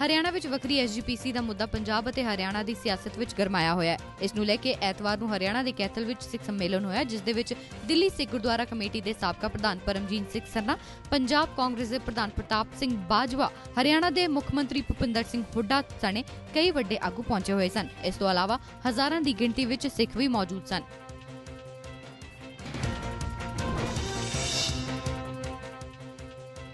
ਹਰਿਆਣਾ ਵਿੱਚ ਵੱਖਰੀ ਐਸਜੀਪੀਸੀ ਦਾ ਮੁੱਦਾ ਪੰਜਾਬ ਅਤੇ ਹਰਿਆਣਾ ਦੀ ਸਿਆਸਤ ਵਿੱਚ ਗਰਮਾਇਆ ਹੋਇਆ ਹੈ। ਇਸ ਨੂੰ ਲੈ ਕੇ ਐਤਵਾਰ ਨੂੰ ਹਰਿਆਣਾ ਦੇ ਕੈਥਲ ਵਿੱਚ ਸਿੱਖ ਸੰਮੇਲਨ ਹੋਇਆ, ਜਿਸ ਦੇ ਵਿੱਚ ਦਿੱਲੀ ਸਿੱਖ ਗੁਰਦੁਆਰਾ ਕਮੇਟੀ ਦੇ ਸਾਬਕਾ ਪ੍ਰਧਾਨ ਪਰਮਜੀਤ ਸਿੰਘ ਸਰਨਾ, ਪੰਜਾਬ ਕਾਂਗਰਸ ਦੇ ਪ੍ਰਧਾਨ ਪ੍ਰਤਾਪ ਸਿੰਘ ਬਾਜਵਾ, ਹਰਿਆਣਾ ਦੇ ਮੁੱਖ ਮੰਤਰੀ ਭੁਪਿੰਦਰ ਸਿੰਘ ਹੁੱਡਾ ਸਣੇ ਕਈ ਵੱਡੇ ਆਗੂ ਪਹੁੰਚੇ ਹੋਏ ਸਨ। ਇਸ ਤੋਂ ਇਲਾਵਾ ਹਜ਼ਾਰਾਂ ਦੀ ਗਿਣਤੀ ਵਿੱਚ ਸਿੱਖ ਵੀ ਮੌਜੂਦ ਸਨ।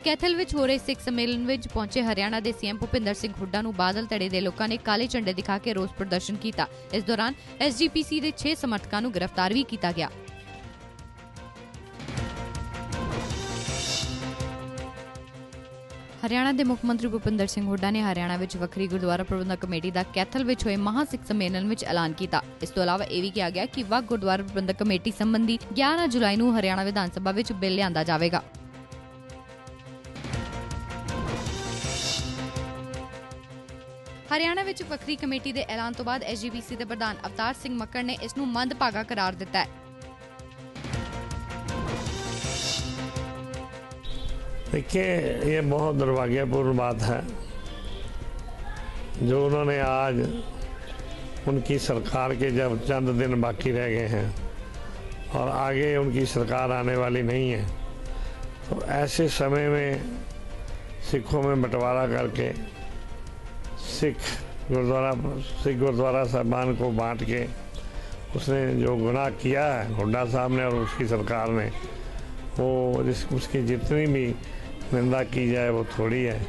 ਕੈਥਲ ਵਿੱਚ ਹੋ ਰਹੇ ਸਿੱਖ ਸੰਮੇਲਨ ਵਿੱਚ ਪਹੁੰਚੇ ਹਰਿਆਣਾ ਦੇ ਸੀਐਮ ਭੁਪਿੰਦਰ ਸਿੰਘ ਹੁੱਡਾ ਨੂੰ ਬਾਦਲ ਧੜੇ ਦੇ ਲੋਕਾਂ ਨੇ ਕਾਲੇ ਝੰਡੇ ਦਿਖਾ ਕੇ ਰੋਸ ਪ੍ਰਦਰਸ਼ਨ ਕੀਤਾ। ਇਸ ਦੌਰਾਨ ਐਸਜੀਪੀਸੀ ਦੇ 6 ਸਮਰਥਕਾਂ ਨੂੰ ਗ੍ਰਿਫਤਾਰ ਵੀ ਕੀਤਾ ਗਿਆ। ਹਰਿਆਣਾ ਦੇ ਮੁੱਖ ਮੰਤਰੀ ਭੁਪਿੰਦਰ ਸਿੰਘ ਹੁੱਡਾ ਨੇ ਹਰਿਆਣਾ ਵਿੱਚ ਵੱਖਰੀ ਗੁਰਦੁਆਰਾ ਪ੍ਰਬੰਧਕ ਕਮੇਟੀ ਦਾ ਕੈਥਲ ਵਿੱਚ ਹੋਏ ਮਹਾ ਸਿੱਖ ਸੰਮੇਲਨ ਵਿੱਚ ਐਲਾਨ ਕੀਤਾ। ਇਸ ਤੋਂ ਇਲਾਵਾ ਇਹ ਵੀ ਕਿਹਾ ਗਿਆ ਕਿ ਵੱਖ ਗੁਰਦੁਆਰਾ ਪ੍ਰਬੰਧਕ ਕਮੇਟੀ ਸੰਬੰਧੀ 11 ਜੁਲਾਈ ਨੂੰ ਹਰਿਆਣਾ ਵਿਧਾਨ ਸਭਾ ਵਿੱਚ ਬਿੱਲ ਲਿਆਂਦਾ ਜਾਵੇਗਾ। ਹਰਿਆਣਾ ਵਿੱਚ ਵੱਖਰੀ ਕਮੇਟੀ ਦੇ ਐਲਾਨ ਤੋਂ ਬਾਅਦ ਐਸਜੀਪੀਸੀ ਦੇ ਪ੍ਰਧਾਨ ਅਵਤਾਰ ਸਿੰਘ ਮੱਕੜ ਨੇ ਇਸ ਨੂੰ ਮੰਦਭਾਗਾ ਕਰਾਰ ਦਿੱਤਾ ਹੈ देखिए ये बहुत दुर्भाग्यपूर्ण बात है जो उन्होंने आज उनकी सरकार के जब चंद दिन बाकी रह गए हैं और आगे उनकी सरकार आने वाली नहीं है तो ऐसे समय में सिखों में बंटवारा करके सिख गुरुद्वारा सिख गुरुद्वारा साहबान को बांट के उसने जो गुनाह किया है हुडा साहब ने और उसकी सरकार ने, वो जिस, उसकी जितनी भी निंदा की जाए, वो थोड़ी है।